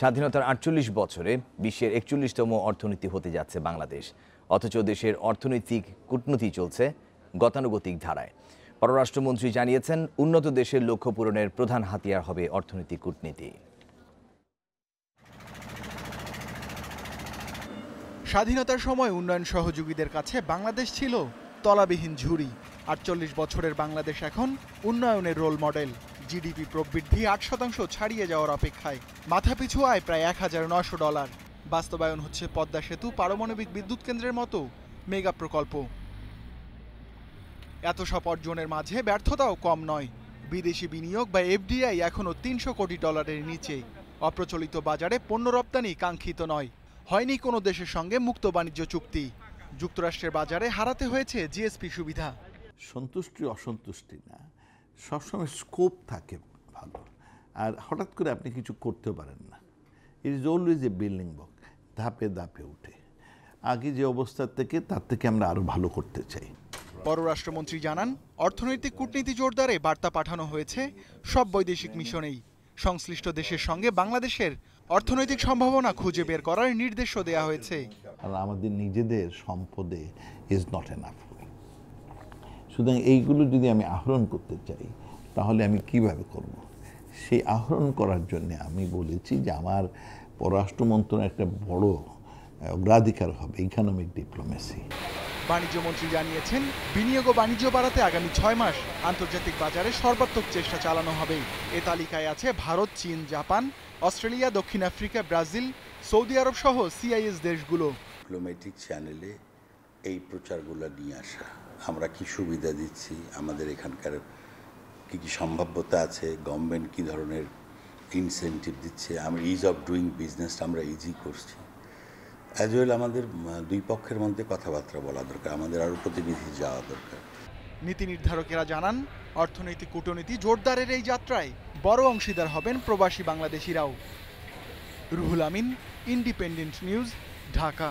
স্বাধীনতার আটচল্লিশ বছরে বিশ্বের একচল্লিশতম অর্থনীতি হতে যাচ্ছে বাংলাদেশ। অথচ দেশের অর্থনৈতিক কূটনীতি চলছে গতানুগতিক ধারায়। পররাষ্ট্রমন্ত্রী জানিয়েছেন, উন্নত দেশের লক্ষ্য পূরণের প্রধান হাতিয়ার হবে অর্থনৈতিক কূটনীতি। স্বাধীনতার সময় উন্নয়ন সহযোগীদের কাছে বাংলাদেশ ছিল তলাবিহীন ঝুড়ি। আটচল্লিশ বছরের বাংলাদেশ এখন উন্নয়নের রোল মডেল। জিডিপি প্রবৃদ্ধি আট শতাংশ ছাড়িয়ে যাওয়ার অপেক্ষায়। মাথাপিছু আয় প্রায় এক হাজার নয়শো ডলার। বাস্তবায়ন হচ্ছে পদ্মা সেতু পারমাণবিক বিদ্যুৎ কেন্দ্রের মতো মেগা প্রকল্প। এত সব অর্জনের মাঝে ব্যর্থতাও কম নয়। বিদেশি বিনিয়োগ বা এফডিআই এখনও তিনশো কোটি ডলারের নিচে। অপ্রচলিত বাজারে পণ্য রপ্তানি কাঙ্ক্ষিত নয়। হয়নি কোনো দেশের সঙ্গে মুক্ত বাণিজ্য চুক্তি। যুক্তরাষ্ট্রের বাজারে হারাতে হয়েছে জিএসপি সুবিধা। সন্তুষ্টি অসন্তুষ্টি না। সবসময় স্কোপ থাকে ভালো। আর হঠাৎ করে আপনি কিছু করতে পারেন না। It is always a building block ধাপে ধাপে উঠে। আগে যে অবস্থার থেকে তার থেকে আমরা আরও ভালো করতে চাই। পররাষ্ট্রমন্ত্রী জানান অর্থনৈতিক কূটনীতি জোরদারে বার্তা পাঠানো হয়েছে সব বৈদেশিক মিশনেই। সংশ্লিষ্ট দেশের সঙ্গে বাংলাদেশের অর্থনৈতিক সম্ভাবনা খুঁজে বের করার নির্দেশও দেওয়া হয়েছে। আর আমাদের নিজেদের সম্পদে ইজ নট এনাফ সুতরাং এইগুলো যদি আমি আহরণ করতে চাই তাহলে আমি কীভাবে করব? সেই আহরণ করার জন্য আমি বলেছি যে আমার পররাষ্ট্র মন্ত্রণালয়ের একটা বড় অগ্রাধিকার হবে ইকোনমিক ডিপ্লোমেসি বাণিজ্যমন্ত্রী জানিয়েছেন বিনিয়োগ ও বাণিজ্য বাড়াতে আগামী ছয় মাস আন্তর্জাতিক বাজারে সর্বাত্মক চেষ্টা চালানো হবে। এ তালিকায় আছে ভারত চীন জাপান অস্ট্রেলিয়া দক্ষিণ আফ্রিকা ব্রাজিল সৌদি আরব সহ সিআইএস দেশগুলো। ডিপ্লোম্যাটিক চ্যানেলে এই প্রচারগুলো নিয়ে আসা। আমরা কি সুবিধা দিচ্ছি? আমাদের এখানকার কি কি সম্ভাব্যতা আছে? গভর্নমেন্ট কি ধরনের ইনসেন্টিভ দিচ্ছে? আমরা ইজ অফ ডুইং বিজনেসটা আমরা ইজি করছি। অ্যাজ ওয়েল আমাদের দুই পক্ষের মধ্যে কথাবার্তা বলা দরকার। আমাদের আরও প্রতিনিধি যাওয়া দরকার। নীতি নির্ধারকেরা জানান, অর্থনৈতিক কূটনীতি জোরদারের এই যাত্রায় বড় অংশীদার হবেন প্রবাসী বাংলাদেশিরাও। Ruhul Amin Independent News Dhaka.